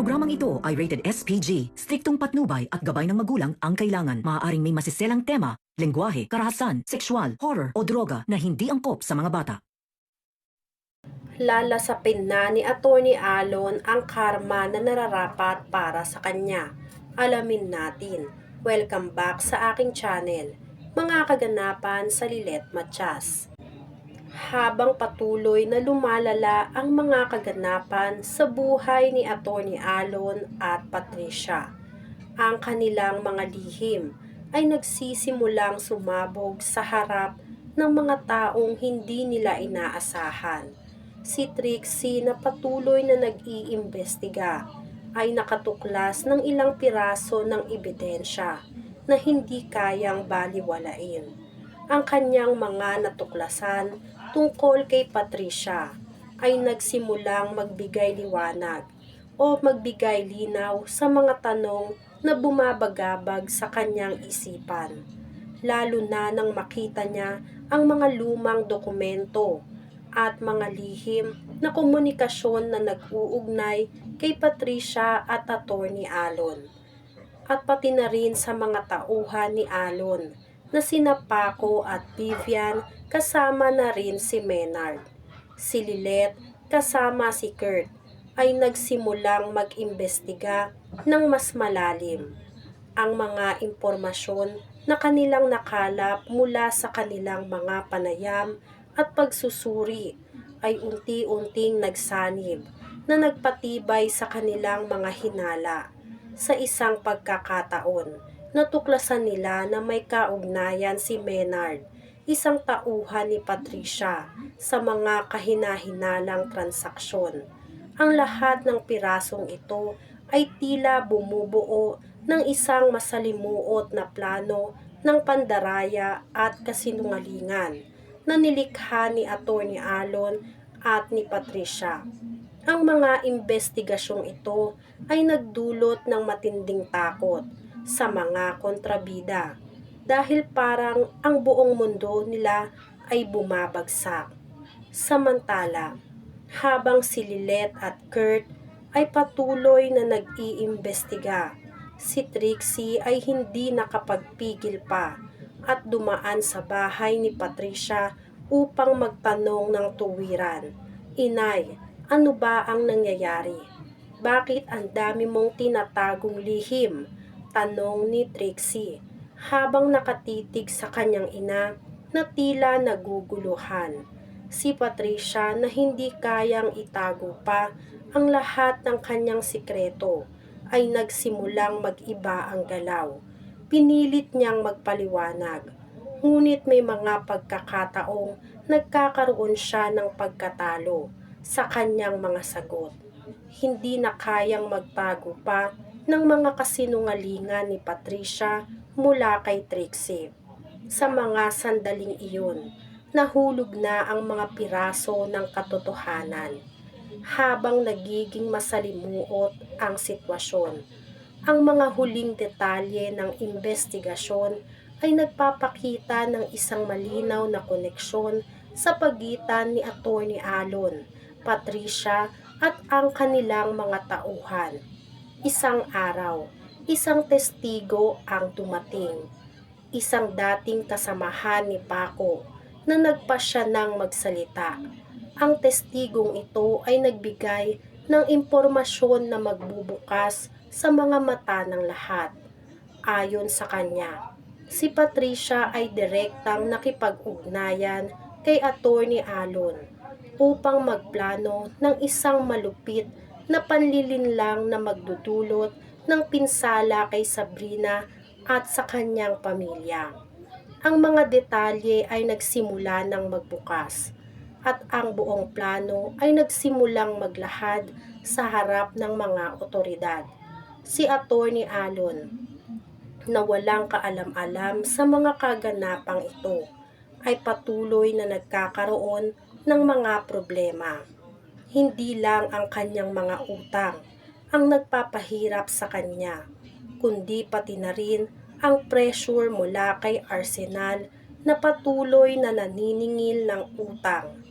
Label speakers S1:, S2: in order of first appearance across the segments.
S1: programang ito ay rated SPG. Striktong patnubay at gabay ng magulang ang kailangan. Maaaring may masiselang tema, lengguwahe, karahasan, sexual, horror o droga na hindi angkop sa mga bata.
S2: lalasapin na ni Attorney Alon ang karma na nararapat para sa kanya. Alamin natin. Welcome back sa aking channel. Mga kaganapan sa Lilet Matias. Habang patuloy na lumalala ang mga kaganapan sa buhay ni Attorney Alon at Patricia, ang kanilang mga lihim ay nagsisimulang sumabog sa harap ng mga taong hindi nila inaasahan. Si Trixie na patuloy na nag-iimbestiga ay nakatuklas ng ilang piraso ng ebidensya na hindi kayang baliwalain. Ang kanyang mga natuklasan tungkol kay Patricia ay nagsimulang magbigay liwanag o magbigay linaw sa mga tanong na bumabagabag sa kanyang isipan. Lalo na nang makita niya ang mga lumang dokumento at mga lihim na komunikasyon na nag-uugnay kay Patricia at Attorney Alon. At pati na rin sa mga tauhan ni Alon na sina Paco at Vivian kasama na rin si Menard. Si Lilet kasama si Kurt ay nagsimulang mag-imbestiga ng mas malalim. Ang mga impormasyon na kanilang nakalap mula sa kanilang mga panayam at pagsusuri ay unti-unting nagsanib na nagpatibay sa kanilang mga hinala. Sa isang pagkakataon, natuklasan nila na may kaugnayan si Menard, isang tauhan ni Patricia, sa mga kahinahinalang transaksyon. Ang lahat ng pirasong ito ay tila bumubuo ng isang masalimuot na plano ng pandaraya at kasinungalingan na nilikha ni Attorney Alon at ni Patricia. Ang mga investigasyong ito ay nagdulot ng matinding takot sa mga kontrabida dahil parang ang buong mundo nila ay bumabagsak. Samantala, habang si Lilet at Kurt ay patuloy na nag-iimbestiga, si Trixie ay hindi nakapagpigil pa at dumaan sa bahay ni Patricia upang magtanong ng tuwiran. Inay, ano ba ang nangyayari? Bakit ang dami mong tinatagong lihim? Tanong ni Trixie habang nakatitig sa kanyang ina na tila naguguluhan. Si Patricia na hindi kayang itago pa ang lahat ng kanyang sikreto ay nagsimulang mag-iba ang galaw. Pinilit niyang magpaliwanag. Ngunit may mga pagkakataong nagkakaroon siya ng pagkatalo sa kanyang mga sagot. Hindi na kayang magtago pa ng mga kasinungalingan ni Patricia mula kay Trixie. Sa mga sandaling iyon, nahulog na ang mga piraso ng katotohanan. Habang nagiging masalimuot ang sitwasyon, ang mga huling detalye ng investigasyon ay nagpapakita ng isang malinaw na koneksyon sa pagitan ni Attorney Alon, Patricia at ang kanilang mga tauhan. Isang araw, isang testigo ang dumating. Isang dating kasamahan ni Paco na nagpasya ng magsalita. Ang testigong ito ay nagbigay ng impormasyon na magbubukas sa mga mata ng lahat. Ayon sa kanya, si Patricia ay direktang nakipag-ugnayan kay Attorney Alon upang magplano ng isang malupit na panlilinlang na magdudulot ng pinsala kay Sabrina at sa kanyang pamilya. Ang mga detalye ay nagsimula ng magbukas at ang buong plano ay nagsimulang maglahad sa harap ng mga otoridad. Si Attorney Alon na walang kaalam-alam sa mga kaganapang ito ay patuloy na nagkakaroon ng mga problema. Hindi lang ang kanyang mga utang ang nagpapahirap sa kanya, kundi pati na rin ang pressure mula kay Arsenal na patuloy na naniningil ng utang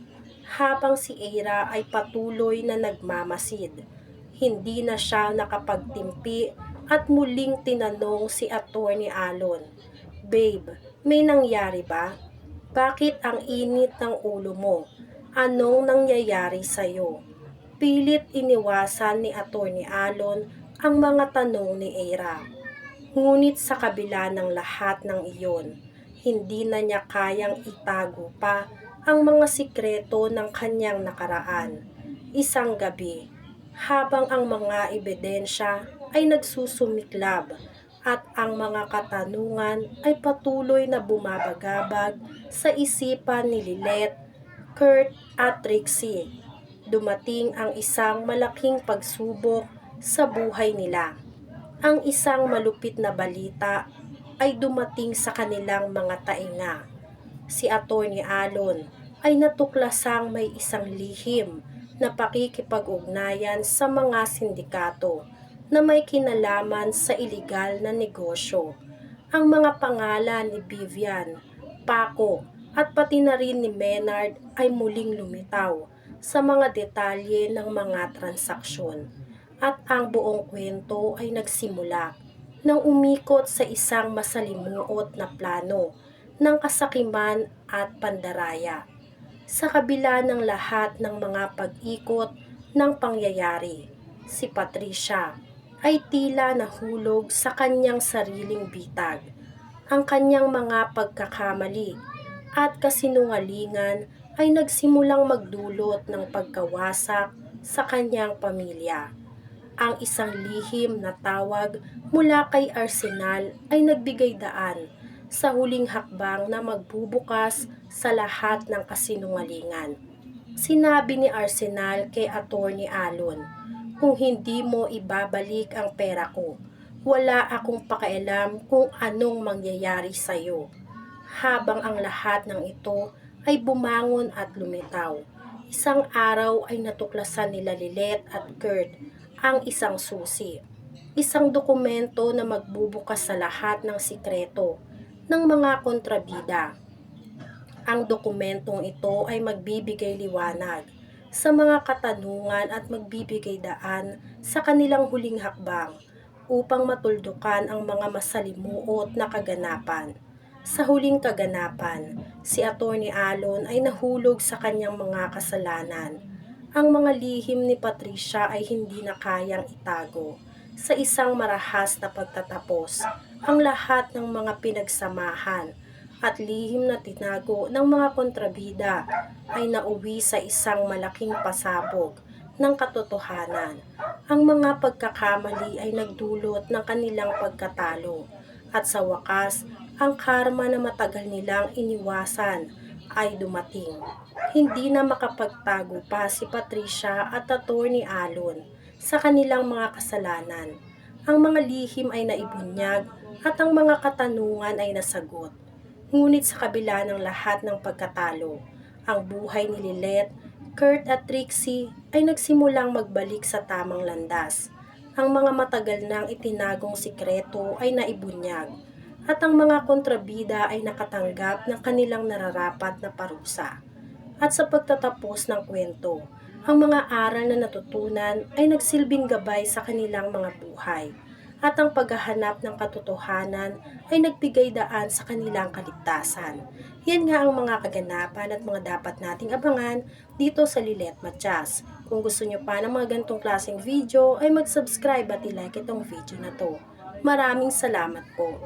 S2: habang si Eira ay patuloy na nagmamasid. Hindi na siya nakapagtimpi at muling tinanong si Attorney Alon. Babe, may nangyari ba? Bakit ang init ng ulo mo? Anong nangyayari sa'yo? Pilit iniwasan ni Attorney Alon ang mga tanong ni Era. Ngunit sa kabila ng lahat ng iyon, hindi na niya kayang itago pa ang mga sikreto ng kanyang nakaraan. Isang gabi, habang ang mga ebidensya ay nagsusumiklab at ang mga katanungan ay patuloy na bumabagabag sa isipan ni Lilet, Kurt at Trixie. Dumating ang isang malaking pagsubok sa buhay nila. Ang isang malupit na balita ay dumating sa kanilang mga tainga. Si Attorney Alon ay natuklasang may isang lihim na pakikipag-ugnayan sa mga sindikato na may kinalaman sa iligal na negosyo. Ang mga pangalan ni Vivian, Paco at pati na rin ni Menard ay muling lumitaw sa mga detalye ng mga transaksyon. At ang buong kwento ay nagsimula nang umikot sa isang masalimuot na plano ng kasakiman at pandaraya. Sa kabila ng lahat ng mga pag-ikot ng pangyayari, si Patricia ay tila nahulog sa kanyang sariling bitag. Ang kanyang mga pagkakamali at kasinungalingan ay nagsimulang magdulot ng pagkawasak sa kanyang pamilya. Ang isang lihim na tawag mula kay Arsenal ay nagbigay daan sa huling hakbang na magbubukas sa lahat ng kasinungalingan. Sinabi ni Arsenal kay Attorney Alon, kung hindi mo ibabalik ang pera ko, wala akong pakialam kung anong mangyayari sa iyo. Habang ang lahat ng ito ay bumangon at lumitaw. Isang araw ay natuklasan nila Lilet at Kurt ang isang susi. Isang dokumento na magbubukas sa lahat ng sikreto ng mga kontrabida. Ang dokumentong ito ay magbibigay liwanag sa mga katanungan at magbibigay daan sa kanilang huling hakbang upang matuldukan ang mga masalimuot na kaganapan. Sa huling kaganapan, si Attorney Alon ay nahulog sa kanyang mga kasalanan. Ang mga lihim ni Patricia ay hindi na kayang itago. Sa isang marahas na pagtatapos, ang lahat ng mga pinagsamahan at lihim na tinago ng mga kontrabida ay nauwi sa isang malaking pasabog ng katotohanan. Ang mga pagkakamali ay nagdulot ng kanilang pagkatalo at sa wakas, ang karma na matagal nilang iniwasan ay dumating. Hindi na makapagtago pa si Patricia at Attorney Alon sa kanilang mga kasalanan. Ang mga lihim ay naibunyag at ang mga katanungan ay nasagot. Ngunit sa kabila ng lahat ng pagkatalo, ang buhay ni Lilet, Kurt at Trixie ay nagsimulang magbalik sa tamang landas. Ang mga matagal nang itinagong sikreto ay naibunyag at ang mga kontrabida ay nakatanggap ng kanilang nararapat na parusa. At sa pagtatapos ng kwento, ang mga aral na natutunan ay nagsilbing gabay sa kanilang mga buhay at ang paghahanap ng katotohanan ay nagbigay daan sa kanilang kaligtasan. Yan nga ang mga kaganapan at mga dapat nating abangan dito sa Lilet Matias. Kung gusto nyo pa ng mga gantong klaseng video ay mag-subscribe at i-like itong video na to. Maraming salamat po.